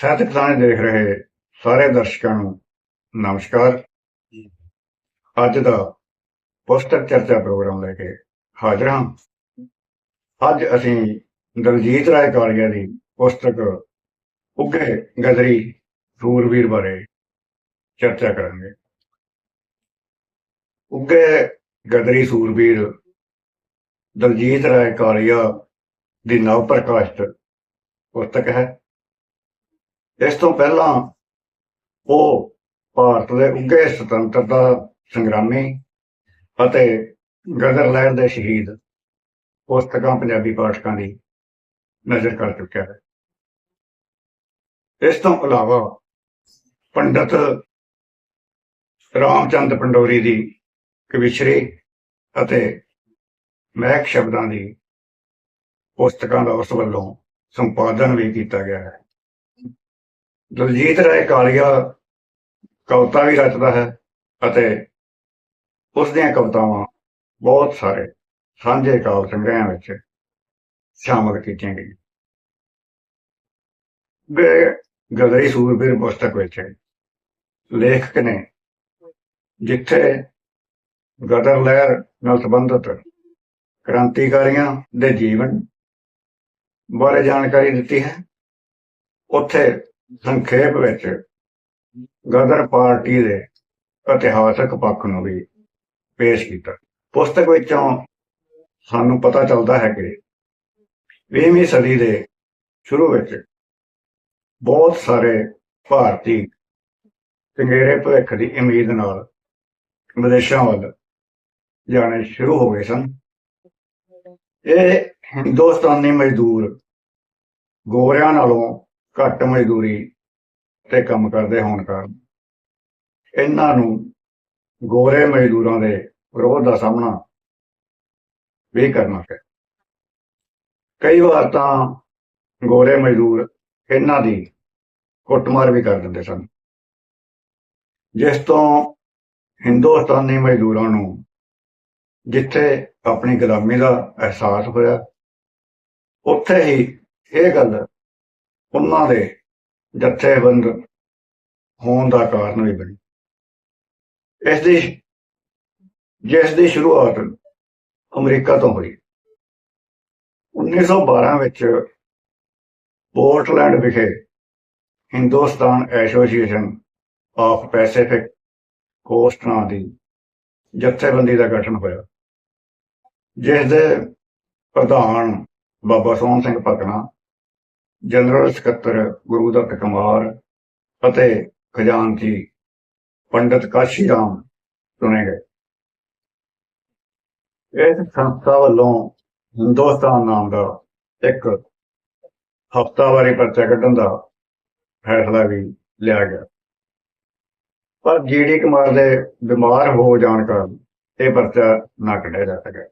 ਸਾਹਿਤਕ ਸਾਣੇ ਦੇਖ ਰਹੇ ਸਾਰੇ ਦਰਸ਼ਕਾਂ ਨੂੰ ਨਮਸਕਾਰ। ਅੱਜ ਦਾ ਪੁਸਤਕ ਚਰਚਾ ਪ੍ਰੋਗਰਾਮ ਲੈ ਕੇ ਹਾਜ਼ਰ ਹਾਂ। ਅੱਜ ਅਸੀਂ ਦਲਜੀਤ ਰਾਏ ਕਾਲੀਆ ਦੀ ਪੁਸਤਕ ਉੱਗੇ ਗਦਰੀ ਸੂਰਵੀਰ ਬਾਰੇ ਚਰਚਾ ਕਰਾਂਗੇ। ਉੱਗੇ ਗਦਰੀ ਸੂਰਵੀਰ ਦਲਜੀਤ ਰਾਏ ਕਾਲੀਆ ਦੀ ਨਵ ਪ੍ਰਕਾਸ਼ਿਤ ਪੁਸਤਕ ਹੈ। ਇਸ ਤੋਂ ਪਹਿਲਾਂ ਉਹ ਭਾਰਤ ਦੇ ਉੱਘੇ ਸੁਤੰਤਰਤਾ ਸੰਗਰਾਮੀ ਅਤੇ ਗਦਰ ਲਹਿਰ ਦੇ ਸ਼ਹੀਦ ਪੁਸਤਕਾਂ ਪੰਜਾਬੀ ਪਾਠਕਾਂ ਦੀ ਨਜ਼ਰ ਕਰ ਚੁੱਕਿਆ ਹੈ। ਇਸ ਤੋਂ ਇਲਾਵਾ ਪੰਡਤ ਰਾਮਚੰਦ ਪੰਡੋਰੀ ਦੀ ਕਵਿਸ਼ਰੀ ਅਤੇ ਮਹਿਕ ਸ਼ਬਦਾਂ ਦੀ ਪੁਸਤਕਾਂ ਦਾ ਉਸ ਵੱਲੋਂ ਸੰਪਾਦਨ ਵੀ ਕੀਤਾ ਗਿਆ ਹੈ। ਦਲਜੀਤ ਰਾਏ ਕਾਲੀਆ ਕਵਿਤਾ ਵੀ ਰਚਦਾ ਹੈ ਅਤੇ ਉਸ ਦੀਆਂ ਕਵਿਤਾਵਾਂ ਬਹੁਤ ਸਾਰੇ ਸਾਂਝੇ ਕਾਵਿ ਸੰਗ੍ਰਹਿਾਂ ਵਿੱਚ ਸ਼ਾਮਲ ਕੀਤੀਆਂ ਗਈਆਂ। ਵੇ ਗਦਰੀ ਸੂਰਬੀਰ ਪੁਸਤਕ ਵਿੱਚ ਲੇਖਕ ਨੇ ਜਿੱਥੇ ਗਦਰ ਲਹਿਰ ਨਾਲ ਸੰਬੰਧਿਤ ਕ੍ਰਾਂਤੀਕਾਰੀਆਂ ਦੇ ਜੀਵਨ ਬਾਰੇ ਜਾਣਕਾਰੀ ਦਿੱਤੀ ਹੈ, ਉੱਥੇ ਸੰਖੇਪ ਵਿੱਚ ਗਦਰ ਪਾਰਟੀ ਦੇ ਇਤਿਹਾਸਕ ਪੱਖ ਨੂੰ ਵੀ ਪੇਸ਼ ਕੀਤਾ। ਪੁਸਤਕ ਵਿੱਚੋਂ ਸਾਨੂੰ ਪਤਾ ਚੱਲਦਾ ਹੈ ਕਿ 20ਵੀਂ ਸਦੀ ਦੇ ਸ਼ੁਰੂ ਵਿੱਚ ਬਹੁਤ ਸਾਰੇ ਭਾਰਤੀ ਚੰਗੇਰੇ ਭਵਿੱਖ ਦੀ ਉਮੀਦ ਨਾਲ ਵਿਦੇਸ਼ਾਂ ਵੱਲ ਜਾਣੇ ਸ਼ੁਰੂ ਹੋ ਗਏ ਸਨ। ਇਹ ਹਿੰਦੁਸਤਾਨੀ ਮਜ਼ਦੂਰ ਗੋਰਿਆਂ ਨਾਲੋਂ ਘੱਟ ਮਜ਼ਦੂਰੀ ਤੇ ਕੰਮ ਕਰਦੇ ਹੋਣ ਕਾਰਨ। ਇਹਨਾਂ ਨੂੰ ਗੋਰੇ ਮਜ਼ਦੂਰਾਂ ਦੇ ਵਿਰੋਧ ਦਾ ਸਾਹਮਣਾ ਵੀ ਕਰਨਾ ਪਿਆ। ਕਈ ਵਾਰ ਤਾਂ ਗੋਰੇ ਮਜ਼ਦੂਰ ਇਹਨਾਂ ਦੀ ਕੁੱਟਮਾਰ ਵੀ ਕਰ ਦਿੰਦੇ ਸਨ। ਜਿਸ ਤੋਂ ਹਿੰਦੁਸਤਾਨੀ ਮਜ਼ਦੂਰਾਂ ਨੂੰ ਜਿੱਥੇ ਆਪਣੀ ਗੁਲਾਮੀ ਦਾ ਅਹਿਸਾਸ ਹੋਇਆ, ਉੱਥੇ ਹੀ ਇਹ ਗੱਲ ਉਹਨਾਂ ਦੇ ਜਥੇਬੰਦ ਹੋਣ ਦਾ ਕਾਰਨ ਵੀ ਬਣੀ। ਇਸ ਦੀ, ਜਿਸ ਦੀ ਸ਼ੁਰੂਆਤ ਅਮਰੀਕਾ ਤੋਂ ਹੋਈ। 1912 ਵਿੱਚ ਪੋਰਟਲੈਂਡ ਵਿਖੇ Hindustan association of Pacific coast ਨਾਂ ਦੀ ਜਥੇਬੰਦੀ ਦਾ ਗਠਨ ਹੋਇਆ। ਜਿਸ ਦੇ ਪ੍ਰਧਾਨ ਬਾਬਾ ਸੋਹਣ ਸਿੰਘ ਭਕਨਾ ਜਨਰਲ ਸਕੱਤਰ ਗੁਰੂ ਦੱਤ ਕੁਮਾਰ ਅਤੇ ਖਜ਼ਾਨਚੀ ਪੰਡਤ ਕਾਸ਼ੀ ਚੁਣੇ ਗਏ। ਇਸ ਸੰਸਥਾ ਵੱਲੋਂ ਹਿੰਦੁਸਤਾਨ ਨਾਮ ਦਾ ਇੱਕ ਹਫ਼ਤਾਵਾਰੀ ਪਰਚਾ ਕੱਢਣ ਦਾ ਫੈਸਲਾ ਵੀ ਲਿਆ ਗਿਆ। ਪਰ ਜੀਡੀ ਕੁਮਾਰ ਦੇ ਬਿਮਾਰ ਹੋ ਜਾਣ ਕਾਰਨ ਇਹ ਪਰਚਾ ਨਾ ਕੱਢਿਆ ਜਾ ਸਕਿਆ।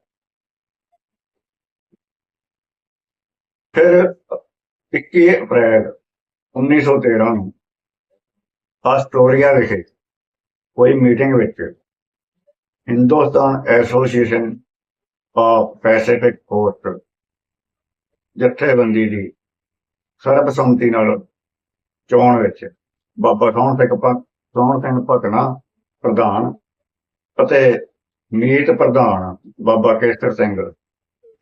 ਫਿਰ 21 ਅਪ੍ਰੈਲ 1913 ਨੂੰ ਆਸਟੋਰੀਆ ਵਿਖੇ ਕੋਈ ਮੀਟਿੰਗ ਵਿੱਚ Hindustan Association of Pacific Coast ਜਥੇਬੰਦੀ ਦੀ ਸਰਬਸੰਮਤੀ ਨਾਲ ਚੋਣ ਵਿੱਚ ਬਾਬਾ ਸੋਹਣ ਸਿੰਘ ਭਗ- ਸੋਹਣ ਸਿੰਘ ਭਕਨਾ ਪ੍ਰਧਾਨ ਅਤੇ ਮੀਤ ਪ੍ਰਧਾਨ ਬਾਬਾ ਕੇਸਰ ਸਿੰਘ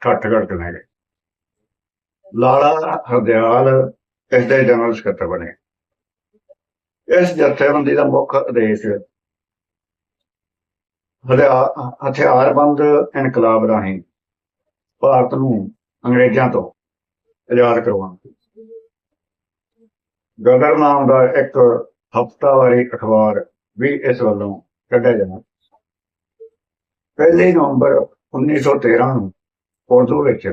ਠੱਠਗੜ੍ਹ ਚੁਣੇ ਗਏ। ਲਾਲਾ ਹਰਦਿਆਲ, ਇਸ ਦੇ ਜਨਰਲ ਸਕੱਤਰ ਬਣੇ। ਇਸ ਜਥੇਬੰਦੀ ਦਾ ਮੁੱਖ ਉਦੇਸ਼ ਹਥਿਆਰਬੰਦ ਇਨਕਲਾਬ ਰਾਹੀਂ ਭਾਰਤ ਨੂੰ ਅੰਗਰੇਜ਼ਾਂ ਤੋਂ ਆਜ਼ਾਦ ਕਰਵਾਉਣਾ ਗਦਰ ਨਾਮ ਦਾ ਇੱਕ ਹਫ਼ਤਾਵਾਰੀ ਅਖਬਾਰ ਵੀ ਇਸ ਵੱਲੋਂ ਕੱਢਿਆ ਜਾਣਾ ਪਹਿਲੀ ਨਵੰਬਰ 1913 ਨੂੰ ਉਰਦੂ ਵਿੱਚ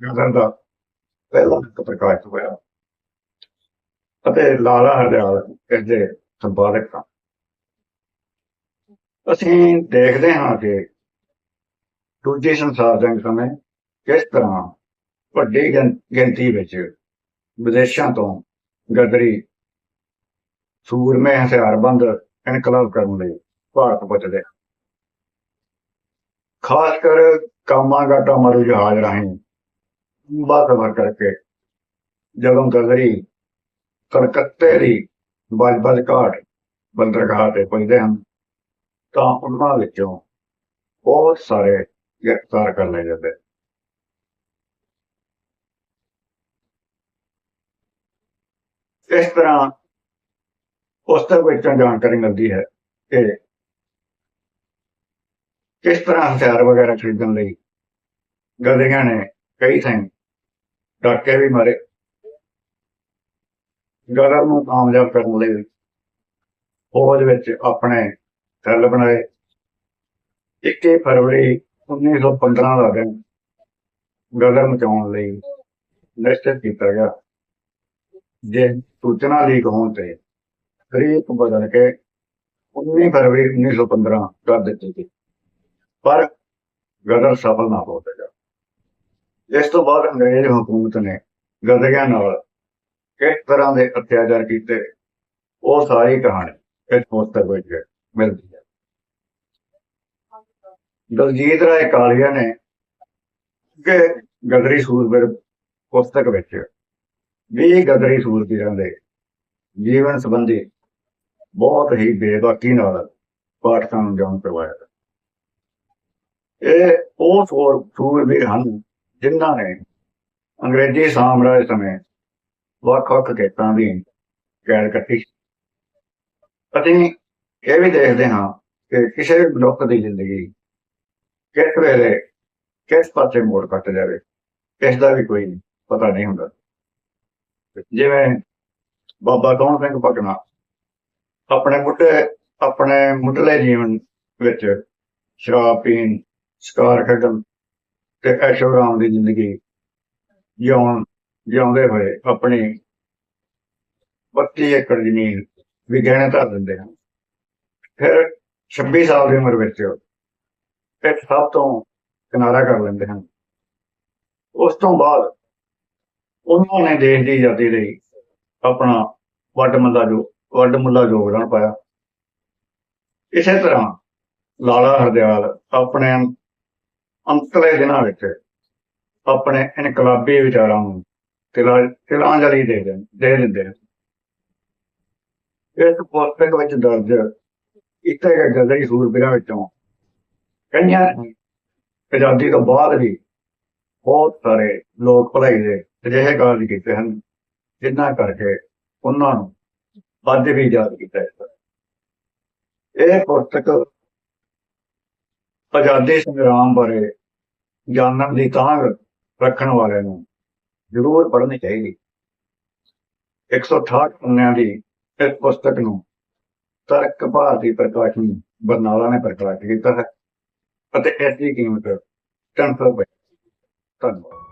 ਗਦਰ ਦਾ ਪਹਿਲਾਂ ਅੰਕ ਪ੍ਰਕਾਸ਼ਿਤ ਹੋਇਆ। ਅਤੇ ਲਾਲਾ ਹਰਿਆਲ ਇਸ ਸੰਪਾਦਕ ਸਨ ਅਸੀਂ ਦੇਖਦੇ ਹਾਂ ਕਿ ਦੂਜੀ ਸੰਸਾਰ ਜੰਗ ਸਮੇਂ ਕਿਸ ਤਰ੍ਹਾਂ ਵੱਡੀ ਗਿਣ- ਗਿਣਤੀ ਵਿੱਚ ਵਿਦੇਸ਼ਾਂ ਤੋਂ ਗਦਰੀ ਸੂਰਮੇ ਹਥਿਆਰਬੰਦ ਇਨਕਲਾਬ ਕਰਨ ਲਈ ਭਾਰਤ ਪਹੁੰਚਦੇ ਖਾਸ ਕਰ ਕਾਮਾਗਾਟਾ ਮਾਰੂ ਜਹਾਜ਼ ਰਾਹੀਂ ਲੰਬਾ ਸਫ਼ਰ ਕਰਕੇ ਜਦੋਂ ਗਦਰੀ ਕਲਕੱਤੇ ਦੀ ਬਲਬਲ ਘਾਟ ਬੰਦਰਗਾਹ ਤੇ ਪਹੁੰਚਦੇ ਹਨ, ਤਾਂ ਉਹਨਾਂ ਵਿੱਚੋਂ ਬਹੁਤ ਸਾਰੇ ਗ੍ਰਿਫਤਾਰ ਕਰ ਲਏ ਜਾਂਦੇ। ਇਸ ਤਰ੍ਹਾਂ ਪੁਸਤਕ ਵਿੱਚੋਂ ਜਾਣਕਾਰੀ ਮਿਲਦੀ ਹੈ ਕਿ ਕਿਸ ਤਰ੍ਹਾਂ ਹਥਿਆਰ ਵਗੈਰਾ ਖਰੀਦਣ ਲਈ ਗਦਿਆਂ ਨੇ ਕਈ ਥਾਂ ਡਾਕੇ ਵੀ ਮਾਰੇ। ਗਦਰ ਨੂੰ ਕਾਮਯਾਬ ਕਰਨ ਲਈ ਫੌਜ ਵਿੱਚ ਆਪਣੇ ਸੈੱਲ ਬਣਾਏ। 21 ਫਰਵਰੀ 1915 ਦਾ ਦਿਨ ਗਦਰ ਮਚਾਉਣ ਲਈ ਨਿਸ਼ਚਿਤ ਕੀਤਾ ਗਿਆ। ਜੇ ਸੂਚਨਾ ਲੀਕ ਹੋਣ ਤੇ ਤਰੀਕ ਬਦਲ ਕੇ 19 ਫਰਵਰੀ 1915 ਕਰ ਦਿੱਤੀ ਗਈ। ਪਰ ਗਦਰ ਸਫਲ ਨਾ ਹੋ ਸਕਿਆ ਇਸ ਤੋਂ ਬਾਅਦ ਅੰਗਰੇਜ਼ ਹਕੂਮਤ ਨੇ ਗਦਗਿਆਂ ਨਾਲ ਕਿਸ ਤਰ੍ਹਾਂ ਦੇ ਅਤਿਆਚਾਰ ਕੀਤੇ, ਉਹ ਸਾਰੀ ਕਹਾਣੀ ਇਸ ਪੁਸਤਕ ਵਿੱਚ ਮਿਲਦੀ ਹੈ। ਦਲਜੀਤ ਰਾਏ ਕਾਲੀਆ ਨੇ ਕਿ ਗਦਰੀ ਸੂਰਬੀਰ ਪੁਸਤਕ ਵਿੱਚ ਵੀ ਗਦਰੀ ਸੂਰਬੀਰਾਂ ਦੇ ਜੀਵਨ ਸੰਬੰਧੀ ਬਹੁਤ ਹੀ ਬੇਬਾਕੀ ਨਾਲ ਪਾਠਕਾਂ ਨੂੰ ਜਾਣ ਕਰਵਾਇਆ। ਇਹ ਉਹ ਸੂਰ ਸੂਰਬੀਰ ਹਨ ਜਿਨ੍ਹਾਂ ਨੇ ਅੰਗਰੇਜ਼ੀ ਸਾਮਰਾਜ ਸਮੇਂ ਵੱਖ-ਵੱਖ ਖੇਤਾਂ ਦੀ ਕੈਦ ਕੱਟੀ ਅਸੀਂ ਇਹ ਵੀ ਦੇਖਦੇ ਹਾਂ ਕਿ ਕਿਸੇ ਵੀ ਮਨੁੱਖ ਦੀ ਜ਼ਿੰਦਗੀ ਕਿਸ ਵੇਲੇ ਕਿਸ ਪਾਸੇ ਮੋੜ ਕੱਟ ਜਾਵੇ ਇਸ ਦਾ ਵੀ ਕੋਈ ਪਤਾ ਨਹੀਂ ਹੁੰਦਾ। ਜਿਵੇਂ ਬਾਬਾ ਕੌਣ ਸਿੰਘ ਭਗਨਾ ਆਪਣੇ ਮੁੱਢੇ, ਆਪਣੇ ਮੁੱਢਲੇ ਜੀਵਨ ਵਿੱਚ ਸ਼ਰਾਬ ਪੀਣ, ਸ਼ਿਕਾਰ ਖੇਡਣ ਤੇ ਐਸ਼ੋ ਰਾਮ ਦੀ ਜ਼ਿੰਦਗੀ ਜਿਉਣ, ਜਿਉਂਦੇ ਹੋਏ ਆਪਣੀ 32 ਏਕੜ ਜ਼ਮੀਨ ਵੀ ਗਹਿਣੇ ਧਰ ਦਿੰਦੇ ਹਨ। ਫਿਰ 26 ਸਾਲ ਦੀ ਉਮਰ ਵਿੱਚ ਇਹ ਸਭ ਤੋਂ ਕਿਨਾਰਾ ਕਰ ਲੈਂਦੇ ਹਨ। ਉਸ ਤੋਂ ਬਾਅਦ ਉਹਨਾਂ ਨੇ ਦੇਸ਼ ਦੀ ਆਜ਼ਾਦੀ ਲਈ ਆਪਣਾ ਵੱਡ ਮੁੱਲਾ ਜੋ, ਵੱਡ ਮੁੱਲਾ ਯੋਗਦਾਨ ਪਾਇਆ। ਇਸੇ ਤਰ੍ਹਾਂ ਲਾਲਾ ਹਰਦਿਆਲ ਆਪਣੇ ਅੰਤਲੇ ਦਿਨਾਂ ਵਿੱਚ ਆਪਣੇ ਇਨਕਲਾਬੀ ਵਿਚਾਰਾਂ ਨੂੰ ਤਿਲਾ- ਤਿਲਾਂਜਲੀ ਦੇ ਦੇ ਦਿੰਦੇ ਹਨ ਇਸ ਪੁਸਤਕ ਵਿੱਚ ਦਰਜ ਇੱਥੇ ਗਏ ਸੂਰਬੀਰਾਂ ਵਿੱਚੋਂ ਕਈਆਂ ਆਜ਼ਾਦੀ ਤੋਂ ਬਾਅਦ ਵੀ ਬਹੁਤ ਸਾਰੇ ਲੋਕ ਭਲਾਈ ਦੇ ਅਜਿਹੇ ਕਾਰਜ ਕੀਤੇ ਹਨ, ਜਿਨ੍ਹਾਂ ਕਰਕੇ ਉਹਨਾਂ ਨੂੰ ਅੱਜ ਵੀ ਯਾਦ ਕੀਤਾ ਜਾਂਦਾ ਹੈ। ਇਹ ਪੁਸਤਕ ਆਜ਼ਾਦੀ ਸੰਗਰਾਮ ਬਾਰੇ ਜਾਣਨ ਦੀ ਤਾਂਘ ਰੱਖਣ ਵਾਲਿਆਂ ਨੂੰ ਜ਼ਰੂਰ ਪੜ੍ਹਨੀ ਚਾਹੀਦੀ। 168 ਪੰਨਿਆਂ ਦੀ ਇਸ ਪੁਸਤਕ ਨੂੰ ਤਰਕ ਭਾਰਤੀ ਪ੍ਰਕਾਸ਼ਨ ਬਰਨਾਲਾ ਨੇ ਪ੍ਰਕਾਸ਼ਿਤ ਕੀਤਾ ਹੈ ਅਤੇ ਇਸ ਦੀ ਕੀਮਤ 300 ਰੁਪਏ ਧੰਨਵਾਦ।